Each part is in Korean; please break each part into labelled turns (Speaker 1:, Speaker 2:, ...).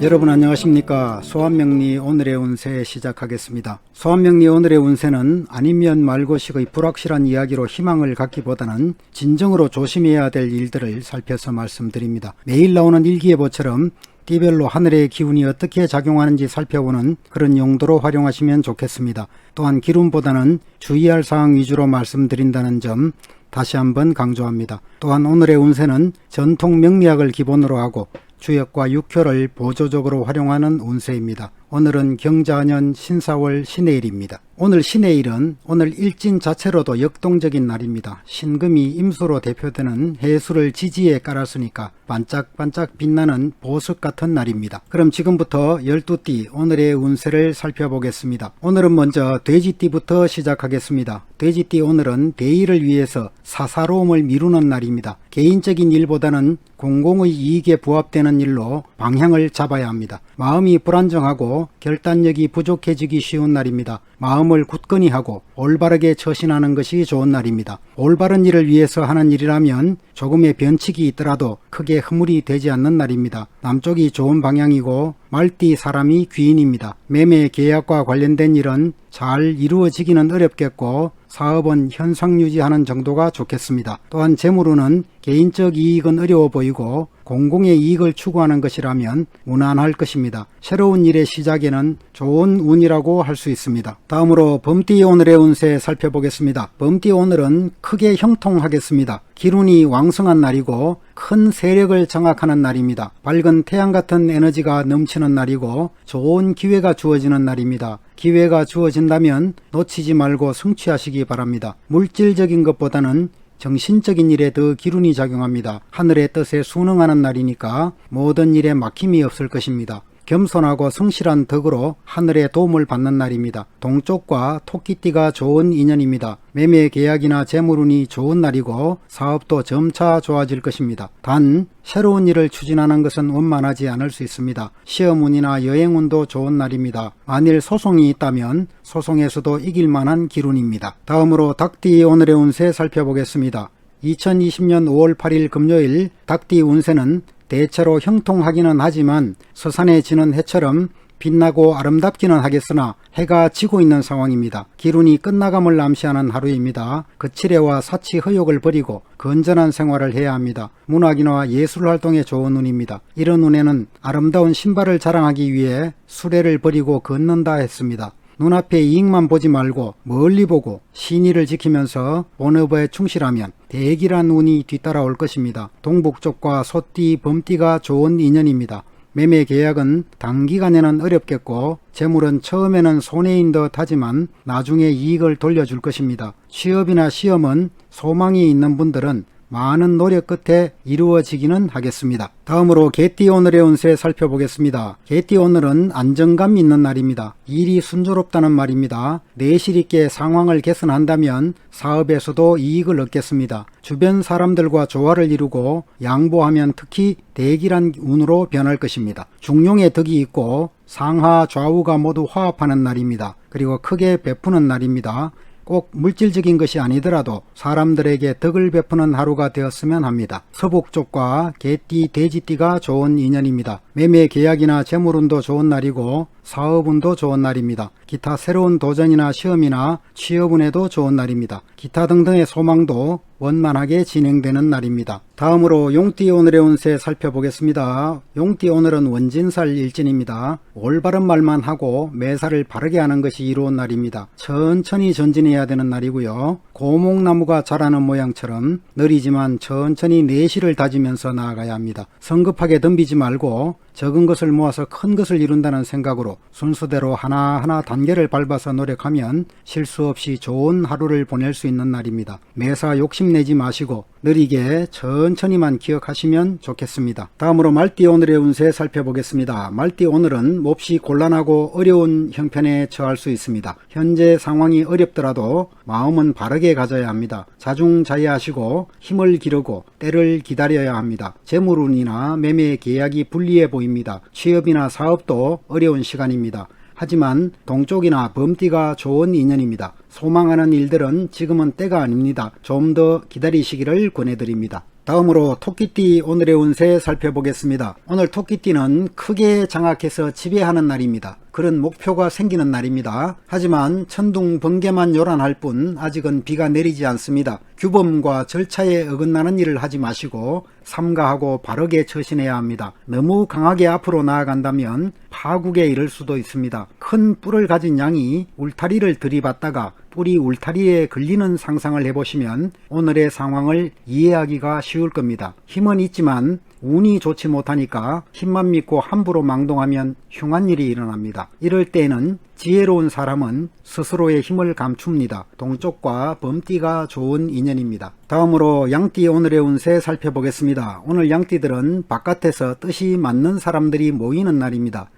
Speaker 1: 여러분 안녕하십니까? 소환명리 오늘의 운세 시작하겠습니다. 소환명리 오늘의 운세는 아니면 말고식의 불확실한 이야기로 희망을 갖기보다는 진정으로 조심해야 될 일들을 살펴서 말씀드립니다. 매일 나오는 일기예보처럼 띠별로 하늘의 기운이 어떻게 작용하는지 살펴보는 그런 용도로 활용하시면 좋겠습니다. 또한 기운보다는 주의할 사항 위주로 말씀드린다는 점 다시 한번 강조합니다. 또한 오늘의 운세는 전통 명리학을 기본으로 하고 주역과 육효를 보조적으로 활용하는 운세입니다. 오늘은 경자년 신사월 신해일입니다. 오늘 신해일은 오늘 일진 자체로도 역동적인 날입니다. 신금이 임수로 대표되는 해수를 지지에 깔았으니까 반짝반짝 빛나는 보석 같은 날입니다. 그럼 지금부터 12띠 오늘의 운세를 살펴보겠습니다. 오늘은 먼저 돼지띠부터 시작하겠습니다. 돼지띠 오늘은 대의를 위해서 사사로움을 미루는 날입니다. 개인적인 일보다는 공공의 이익에 부합되는 일로 방향을 잡아야 합니다. 마음이 불안정하고 결단력이 부족해지기 쉬운 날입니다. 마음을 굳건히 하고 올바르게 처신하는 것이 좋은 날입니다. 올바른 일을 위해서 하는 일이라면 조금의 변칙이 있더라도 크게 허물이 되지 않는 날입니다. 남쪽이 좋은 방향이고 말띠 사람이 귀인입니다. 매매 계약과 관련된 일은 잘 이루어지기는 어렵겠고 사업은 현상 유지하는 정도가 좋겠습니다. 또한 재물운은 개인적 이익은 어려워 보이고 공공의 이익을 추구하는 것이라면 무난할 것입니다. 새로운 일의 시작에는 좋은 운이라고 할 수 있습니다. 다음으로 범띠 오늘의 운세 살펴보겠습니다. 범띠 오늘은 크게 형통하겠습니다. 기운이 왕성한 날이고 큰 세력을 장악하는 날입니다. 밝은 태양 같은 에너지가 넘치는 날이고 좋은 기회가 주어지는 날입니다. 기회가 주어진다면 놓치지 말고 성취하시기 바랍니다. 물질적인 것보다는 정신적인 일에 더 기운이 작용합니다. 하늘의 뜻에 순응하는 날이니까 모든 일에 막힘이 없을 것입니다. 겸손하고 성실한 덕으로 하늘의 도움을 받는 날입니다. 동쪽과 토끼띠가 좋은 인연입니다. 매매 계약이나 재물운이 좋은 날이고 사업도 점차 좋아질 것입니다. 단 새로운 일을 추진하는 것은 원만하지 않을 수 있습니다. 시험운이나 여행운도 좋은 날입니다. 만일 소송이 있다면 소송에서도 이길 만한 기운입니다. 다음으로 닭띠 오늘의 운세 살펴보겠습니다. 2020년 5월 8일 금요일 닭띠 운세는 대체로 형통하기는 하지만 서산에 지는 해처럼 빛나고 아름답기는 하겠으나 해가 지고 있는 상황입니다. 기운이 끝나감을 암시하는 하루입니다. 거칠애와 사치 허욕을 버리고 건전한 생활을 해야 합니다. 문학이나 예술 활동에 좋은 운입니다. 이런 운에는 아름다운 신발을 자랑하기 위해 수레를 버리고 걷는다 했습니다. 눈앞에 이익만 보지 말고 멀리 보고 신의를 지키면서 본업에 충실하면 대기란 운이 뒤따라올 것입니다. 동북쪽과 소띠, 범띠가 좋은 인연입니다. 매매 계약은 단기간에는 어렵겠고 재물은 처음에는 손해인 듯 하지만 나중에 이익을 돌려줄 것입니다. 취업이나 시험은 소망이 있는 분들은 많은 노력 끝에 이루어지기는 하겠습니다. 다음으로 개띠 오늘의 운세 살펴보겠습니다. 개띠 오늘은 안정감 있는 날입니다. 일이 순조롭다는 말입니다. 내실 있게 상황을 개선한다면 사업에서도 이익을 얻겠습니다. 주변 사람들과 조화를 이루고 양보하면 특히 대기란 운으로 변할 것입니다. 중용의 덕이 있고 상하 좌우가 모두 화합하는 날입니다. 그리고 크게 베푸는 날입니다. 꼭 물질적인 것이 아니더라도 사람들에게 덕을 베푸는 하루가 되었으면 합니다. 서북 쪽과 개띠, 돼지띠가 좋은 인연입니다. 매매 계약이나 재물운도 좋은 날이고 사업운도 좋은 날입니다. 기타 새로운 도전이나 시험이나 취업운에도 좋은 날입니다. 기타 등등의 소망도 원만하게 진행되는 날입니다. 다음으로 용띠 오늘의 운세 살펴보겠습니다. 용띠 오늘은 원진살 일진입니다. 올바른 말만 하고 매사를 바르게 하는 것이 이로운 날입니다. 천천히 전진해야 되는 날이고요. 고목나무가 자라는 모양처럼 느리지만 천천히 내실을 다지면서 나아가야 합니다. 성급하게 덤비지 말고 적은 것을 모아서 큰 것을 이룬다는 생각으로 순서대로 하나하나 단계를 밟아서 노력하면 실수 없이 좋은 하루를 보낼 수 있는 날입니다. 매사 욕심내지 마시고 느리게 천천히만 기억하시면 좋겠습니다. 다음으로 말띠 오늘의 운세 살펴보겠습니다. 말띠 오늘은 몹시 곤란하고 어려운 형편에 처할 수 있습니다. 현재 상황이 어렵더라도 마음은 바르게 가져야 합니다. 자중자애하시고 힘을 기르고 때를 기다려야 합니다. 재물운이나 매매 계약이 불리해 보입니다. 취업이나 사업도 어려운 시간입니다. 하지만 동쪽이나 범띠가 좋은 인연입니다. 소망하는 일들은 지금은 때가 아닙니다. 좀 더 기다리시기를 권해드립니다. 다음으로 토끼띠 오늘의 운세 살펴보겠습니다. 오늘 토끼띠는 크게 장악해서 지배하는 날입니다. 그런 목표가 생기는 날입니다. 하지만 천둥 번개만 요란할 뿐 아직은 비가 내리지 않습니다. 규범과 절차에 어긋나는 일을 하지 마시고 삼가하고 바르게 처신해야 합니다. 너무 강하게 앞으로 나아간다면 파국에 이를 수도 있습니다. 큰 뿔을 가진 양이 울타리를 들이받다가 뿔이 울타리에 걸리는 상상을 해보시면 오늘의 상황을 이해하기가 쉬울 겁니다. 힘은 있지만 운이 좋지 못하니까 힘만 믿고 함부로 망동하면 흉한 일이 일어납니다. 이럴 때에는 지혜로운 사람은 스스로의 힘을 감춥니다. 동쪽과 범띠가 좋은 인연입니다. 다음으로 양띠 오늘의 운세 살펴보겠습니다. 오늘 양띠들은 바깥에서 뜻이 맞는 사람들이 모이는 날입니다.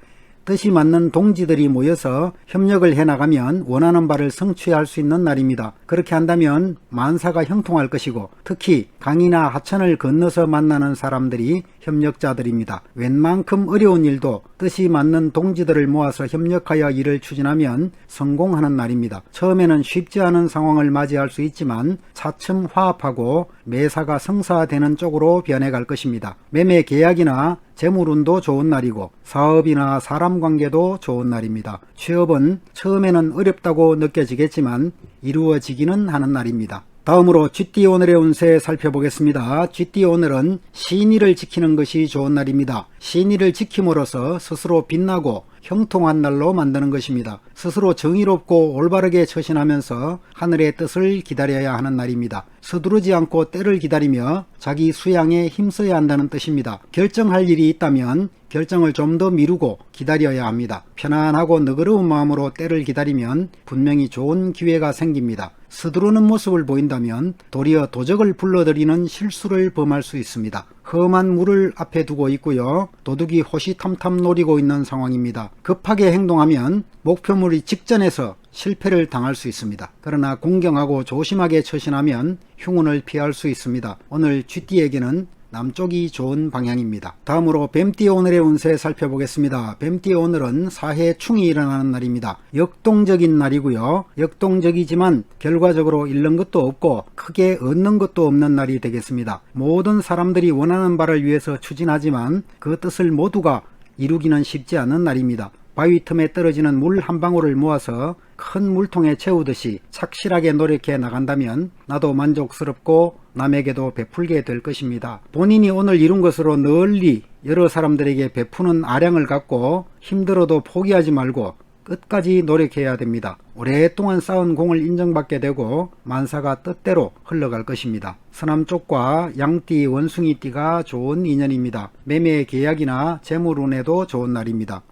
Speaker 1: 뜻이 맞는 동지들이 모여서 협력을 해나가면 원하는 바를 성취할 수 있는 날입니다. 그렇게 한다면 만사가 형통할 것이고 특히 강이나 하천을 건너서 만나는 사람들이 협력자들입니다. 웬만큼 어려운 일도 뜻이 맞는 동지들을 모아서 협력하여 일을 추진하면 성공하는 날입니다. 처음에는 쉽지 않은 상황을 맞이할 수 있지만 차츰 화합하고 매사가 성사되는 쪽으로 변해갈 것입니다. 매매 계약이나 재물운도 좋은 날이고 사업이나 사람 관계도 좋은 날입니다. 취업은 처음에는 어렵다고 느껴지겠지만 이루어지기는 하는 날입니다. 다음으로 쥐띠 오늘의 운세 살펴보겠습니다. 쥐띠 오늘은 신의를 지키는 것이 좋은 날입니다. 신의를 지킴으로써 스스로 빛나고 형통한 날로 만드는 것입니다. 스스로 정의롭고 올바르게 처신하면서 하늘의 뜻을 기다려야 하는 날입니다. 서두르지 않고 때를 기다리며 자기 수양에 힘써야 한다는 뜻입니다. 결정할 일이 있다면 결정을 좀 더 미루고 기다려야 합니다. 편안하고 너그러운 마음으로 때를 기다리면 분명히 좋은 기회가 생깁니다. 서두르는 모습을 보인다면 도리어 도적을 불러들이는 실수를 범할 수 있습니다. 험한 물을 앞에 두고 있고요. 도둑이 호시탐탐 노리고 있는 상황입니다. 급하게 행동하면 목표물이 직전에서 실패를 당할 수 있습니다. 그러나 공경하고 조심하게 처신하면 흉운을 피할 수 있습니다. 오늘 쥐띠에게는 남쪽이 좋은 방향입니다. 다음으로 뱀띠 오늘의 운세 살펴보겠습니다. 뱀띠 오늘은 사해 충이 일어나는 날입니다. 역동적인 날이고요. 역동적이지만 결과적으로 잃는 것도 없고 크게 얻는 것도 없는 날이 되겠습니다. 모든 사람들이 원하는 바를 위해서 추진하지만 그 뜻을 모두가 이루기는 쉽지 않은 날입니다. 바위 틈에 떨어지는 물 한 방울을 모아서 큰 물통에 채우듯이 착실하게 노력해 나간다면 나도 만족스럽고 남에게도 베풀게 될 것입니다. 본인이 오늘 이룬 것으로 널리 여러 사람들에게 베푸는 아량을 갖고 힘들어도 포기하지 말고 끝까지 노력해야 됩니다. 오랫동안 쌓은 공을 인정받게 되고 만사가 뜻대로 흘러갈 것입니다. 서남쪽과 양띠, 원숭이띠가 좋은 인연입니다. 매매 계약이나 재물운에도 좋은 날입니다.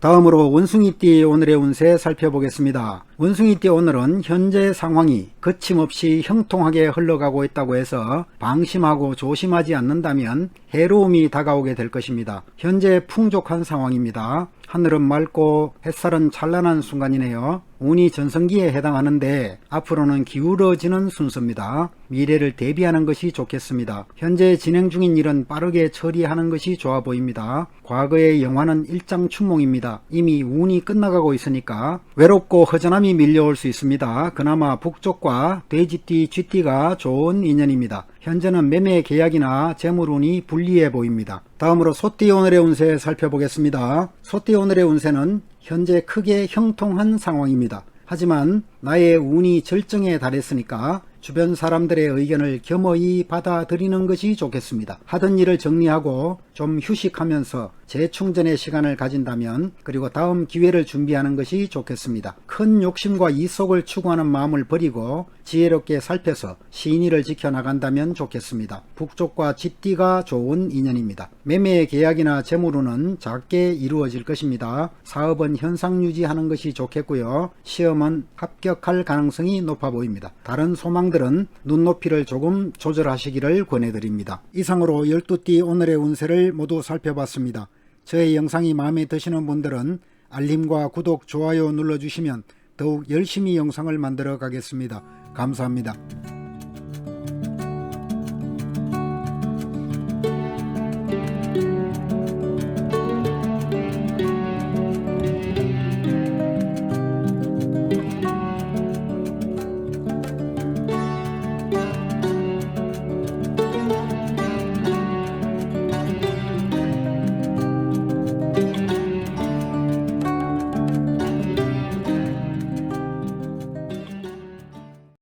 Speaker 1: 다음으로 원숭이띠 오늘의 운세 살펴보겠습니다. 원숭이띠 오늘은 현재 상황이 거침없이 형통하게 흘러가고 있다고 해서 방심하고 조심하지 않는다면 해로움이 다가오게 될 것입니다. 현재 풍족한 상황입니다. 하늘은 맑고 햇살은 찬란한 순간이네요. 운이 전성기에 해당하는데 앞으로는 기울어지는 순서입니다. 미래를 대비하는 것이 좋겠습니다. 현재 진행 중인 일은 빠르게 처리하는 것이 좋아 보입니다. 과거의 영화는 일장춘몽입니다. 이미 운이 끝나가고 있으니까 외롭고 허전함이 밀려올 수 있습니다. 그나마 북쪽과 돼지띠, 쥐띠가 좋은 인연입니다. 현재는 매매 계약이나 재물운이 불리해 보입니다. 다음으로 소띠 오늘의 운세 살펴보겠습니다. 소띠 오늘의 운세는 현재 크게 형통한 상황입니다. 하지만 나의 운이 절정에 달했으니까 주변 사람들의 의견을 겸허히 받아들이는 것이 좋겠습니다. 하던 일을 정리하고 좀 휴식하면서 재충전의 시간을 가진다면 그리고 다음 기회를 준비하는 것이 좋겠습니다. 큰 욕심과 이속을 추구하는 마음을 버리고 지혜롭게 살펴서 신의를 지켜나간다면 좋겠습니다. 북쪽과 쥐띠가 좋은 인연입니다. 매매 계약이나 재물운은 작게 이루어질 것입니다. 사업은 현상 유지하는 것이 좋겠고요. 시험은 합격할 가능성이 높아 보입니다. 다른 소망들은 눈높이를 조금 조절하시기를 권해드립니다. 이상으로 12띠 오늘의 운세를 모두 살펴봤습니다. 저의 영상이 마음에 드시는 분들은 알림과 구독, 좋아요 눌러주시면 더욱 열심히 영상을 만들어 가겠습니다. 감사합니다.